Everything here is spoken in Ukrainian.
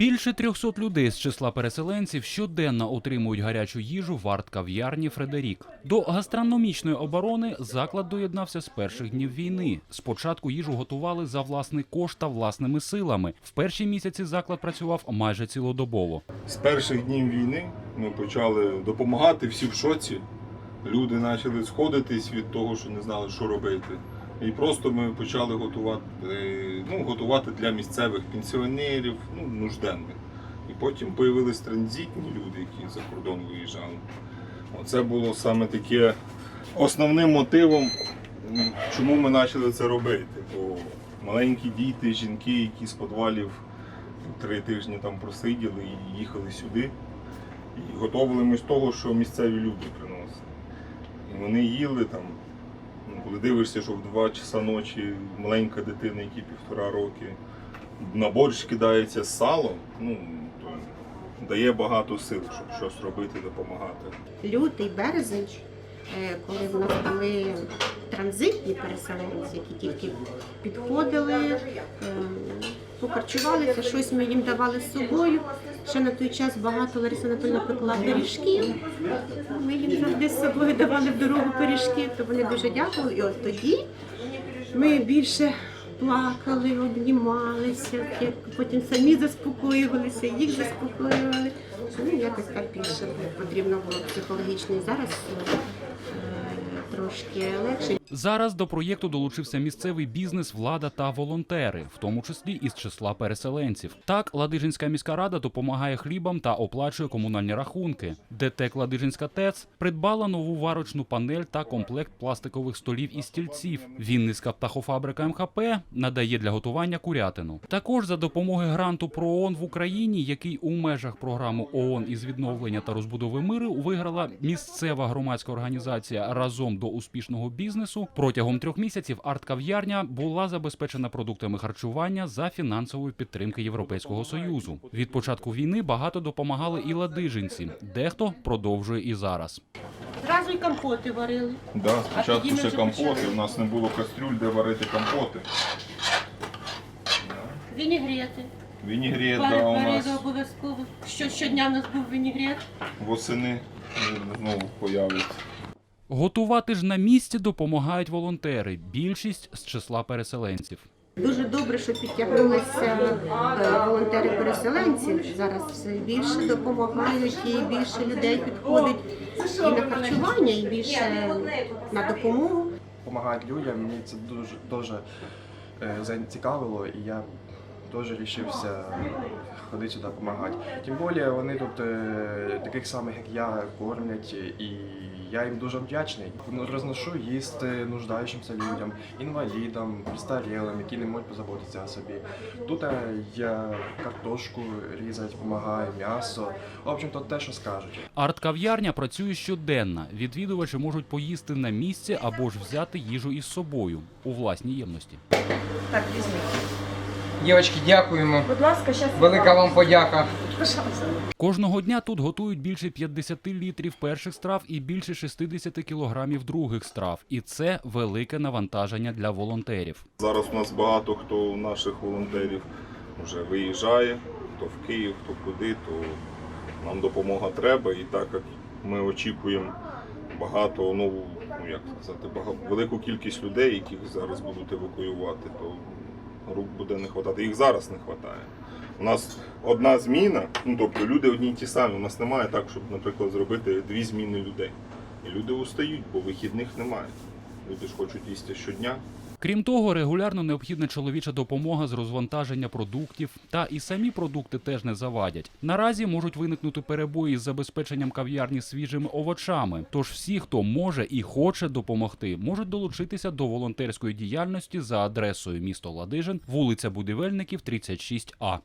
Більше 300 людей з числа переселенців щоденно отримують гарячу їжу в арт-кав'ярні Фредерік. До гастрономічної оборони заклад доєднався з перших днів війни. Спочатку їжу готували за власний кошт та власними силами. В перші місяці заклад працював майже цілодобово. З перших днів війни ми почали допомагати всі в шоці. Люди почали сходитись від того, що не знали, що робити. І просто ми почали готувати, ну, готувати для місцевих пенсіонерів, ну, нужденних. І потім з'явились транзитні люди, які за кордон виїжджали. Оце було саме таке основним мотивом, чому ми почали це робити. Бо маленькі діти, жінки, які з підвалів три тижні там просиділи і їхали сюди. І готували ми з того, що місцеві люди приносили. І вони їли там. Коли дивишся, що в 2 часа ночі маленька дитина, які півтора роки, на борщ кидається з салом, ну, то дає багато сил, щоб щось робити, допомагати. лютий, березень, е, коли в нас були транзитні переселенці, які тільки підходили, покарчувалися, щось ми їм давали з собою. Ще на той час багато Лариса Анатольовна пекла пиріжків. Ми їм завжди з собою давали в дорогу пиріжки, то вони дуже дякували. І от тоді ми більше плакали, обнімалися, потім самі заспокоювалися, їх заспокоювали. Ну, якось так більше потрібно було психологічно. Зараз е, трошки легше. Зараз до проєкту долучився місцевий бізнес, влада та волонтери, в тому числі із числа переселенців. Так, Ладижинська міська рада допомагає хлібам та оплачує комунальні рахунки. ДТЕК Ладижинська ТЕЦ придбала нову варочну панель та комплект пластикових столів і стільців. Вінницька птахофабрика МХП надає для готування курятину. Також за допомогою гранту про ООН в Україні, який у межах програми ООН із відновлення та розбудови миру виграла місцева громадська організація разом до успішного бізнесу. Протягом трьох місяців арт-кав'ярня була забезпечена продуктами харчування за фінансової підтримки Європейського союзу. Від початку війни багато допомагали і ладижинці. Дехто продовжує і зараз. Зразу й компоти варили. Да, спочатку ще компоти, почали. у нас не було кастрюль, де варити компоти. Вінігрети. Вінігрет, да, у нас обов'язково. Що щодня в нас був вінігрет. восени знову появиться. Готувати ж на місці допомагають волонтери. Більшість з числа переселенців. Дуже добре, що підтягнулися е, волонтери-переселенці. Зараз все більше допомагають і більше людей підходить і на харчування, і більше на допомогу. допомагають людям. Мені це дуже дуже е, зацікавило, і я теж вирішився ходити сюди допомагати. Тим більше вони тут е, таких самих, як я, кормлять, і я їм дуже вдячний. Ну, Розношу їсти нуждаючимся людям, інвалідам, престарілим, які не можуть позаботитися о собі. Тут е, я картошку різати допомагаю, м'ясо. В общем-то, те, що скажуть. Арт-кав'ярня працює щоденно. Відвідувачі можуть поїсти на місці або ж взяти їжу із собою у власній ємності. Так, візьміть. Дівчатки, дякуємо. Будь ласка, зараз. Велика вам подяка. Кожного дня тут готують більше 50 літрів перших страв і більше 60 кілограмів других страв. І це велике навантаження для волонтерів. Зараз у нас багато хто наших волонтерів вже виїжджає, то в Київ, то куди, то нам допомога треба. І так як ми очікуємо багато, ну ну, як сказати, багато, велику кількість людей, яких зараз будуть евакуювати, то рук буде не вистачати. Їх зараз не вистачає. У нас одна зміна, ну тобто люди одні й ті самі. У нас немає так, щоб, наприклад, зробити дві зміни людей. І люди устають, бо вихідних немає. Люди ж хочуть їсти щодня. Крім того, регулярно необхідна чоловіча допомога з розвантаження продуктів, та і самі продукти теж не завадять. Наразі можуть виникнути перебої з забезпеченням кав'ярні свіжими овочами. Тож всі, хто може і хоче допомогти, можуть долучитися до волонтерської діяльності за адресою місто Ладижин, вулиця Будівельників, 36А.